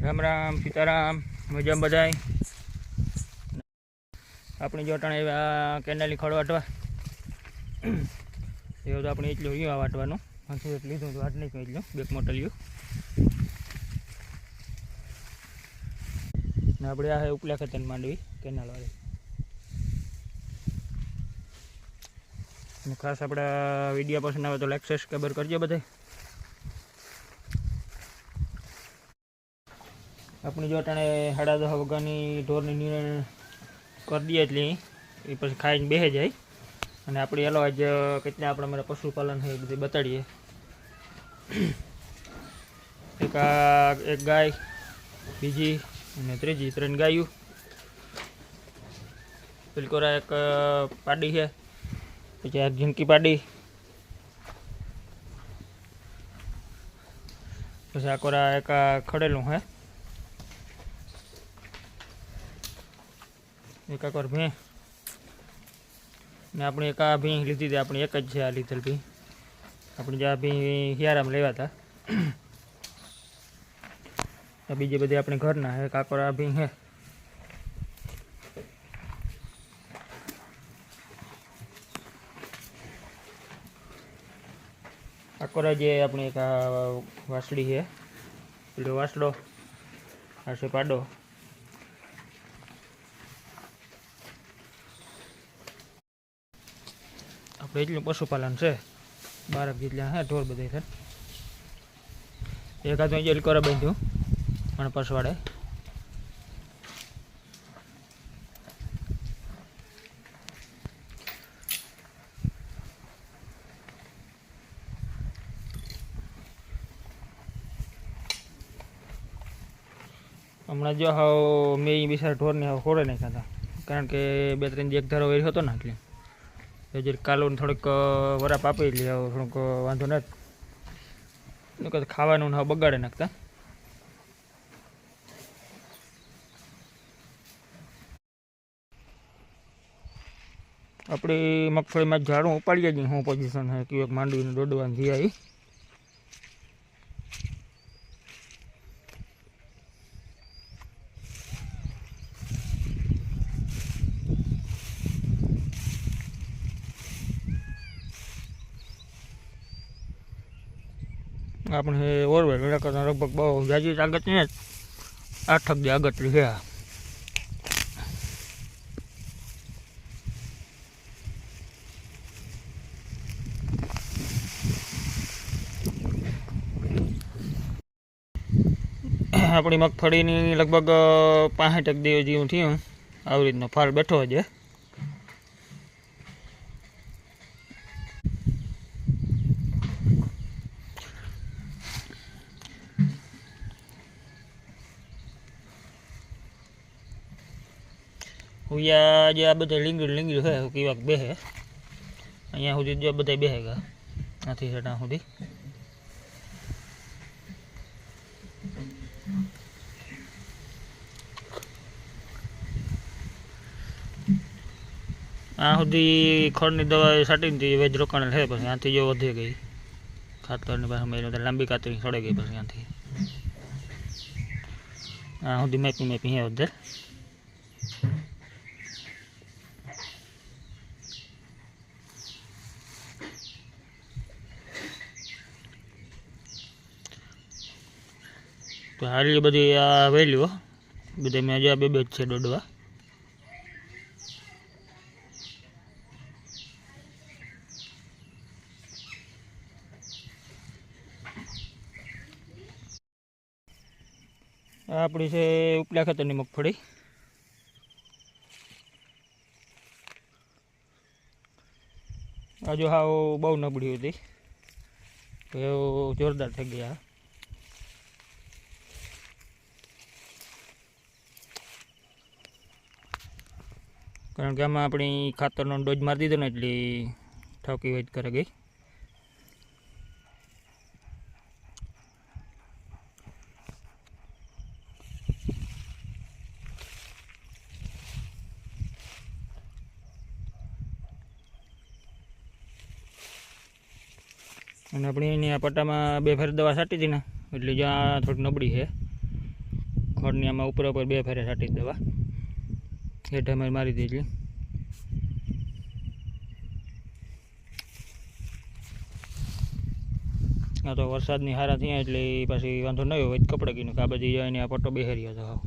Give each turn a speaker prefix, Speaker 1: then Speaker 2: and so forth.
Speaker 1: રામ રામ, સીતારામ મજા બધાય? આપણી જોટણ એવા કેનાલી ખડ વાટવા. એવું તો આપણે એટલું રહ્યું વાટવાનું. હસું એક લીધું હતું વાટ નહીં એટલું બેક મોટલ્યું ને આપણે આ ઉપલા ખેતર માંડવી કેનાલવાળી ખાસ આપણા વીડિયો પસંદ આવે તો લાઈક સબસ્ક્રાઈબર કરજો બધાય. આપણી જોટાણે સાડા દસ વાગ્યાની ઢોરની નિર્ણય કરી દઈએ એટલે એ પછી ખાઈને બેસે જાય. અને આપણે એલો આજ કેટલા આપણે અમારા પશુપાલન છે એ બધું બતાડીએ. એક આ, એક ગાય, બીજી અને ત્રીજી, ત્રણ ગાયું. પિલકોરા એક પાડી છે, પછી એક ઝીંકી પાડી. પછી આ કોરા એક આ ખડેલું હે એક એકર ભીં. ને આપણે એક આ ભીંગ લીધી હતી, આપણે એક જ છે આ લીધેલ ભીં. આપણે જે આ ભીં હિયારામાં લેવા હતા. બીજે બધી આપણે ઘરના હે કાકોર આ ભીં હે. કાકોરા જે આપણી એક વાસળી છે પેલો વાસડો આ છે પાડો. આપણે એટલું પશુપાલન છે. બારક જેટલા હે ઢોર બધા છે. એકાદ જેલ કરે બાંધ્યું પણ પસવાડે હમણાં જો હાવ મેં બિચારા ઢોરને હાવ ખોડે નાખ્યા હતા. કારણ કે બે ત્રણ એક ધારો વેર્યો હતો ને એટલે એ જે કાલોને થોડીક વરાપ આપી લે થોડુંક વાંધો નથી. ખાવાનું હવે બગાડે નાખતા. આપણી મગફળીમાં ઝાડું ઉપાડીએ જ હું પોઝિશન હે કે એક માંડવીને દોડવાની થઈ આપણે ઓરવે એના કરતાં લગભગ બહુ જાજી આગત ને. આઠક જે આગતરી છે. આપણી મગફળીની લગભગ પાંસઠ દિવસ જેવું થયું. આવી રીતનો ફાળ બેઠો છે. હુયા જે આ બધા લીંગડ લીંગડ હોય કેવાક બેહે. અહીંયા સુધી જો બધા બેહે ગયા નથી સેટા સુધી. આ સુધી ખડની દવા છાંટીને વેજ રોકાણ છે પછી ત્યાંથી જો વધી ગઈ. ખાતરની પાસે લાંબી કાતરી સડે ગઈ પછી ત્યાંથી આ સુધી મેપી મેપી હે વધે. તો હાલી બધી આ વેલ્યુ બધા મેં હજી બે બે છે દોડવા. આપણી છે ઉપલા ખાતરની મગફળી. આજુ હાવ બહુ નબળી હતી. જોરદાર થઈ ગયા કારણ કે આમાં આપણી ખાતરનો ડોઝ મારી દીધો ને એટલે ઠોકી વેચ કરે ગઈ. અને આપણે એની આ પટ્ટામાં બે ફેર દવા છાંટી હતી ને, એટલે જ્યાં થોડી નબળી છે. ખડની આમાં ઉપર ઉપર બે ફેરે છાંટી દવા. હેઠે અમે મારી દીધી આ તો વરસાદની હારા થયા એટલે પછી વાંધો નહીં હોય કપડે કીનું આ બધી ને આ પટ્ટો બેહરી હતો હાવ.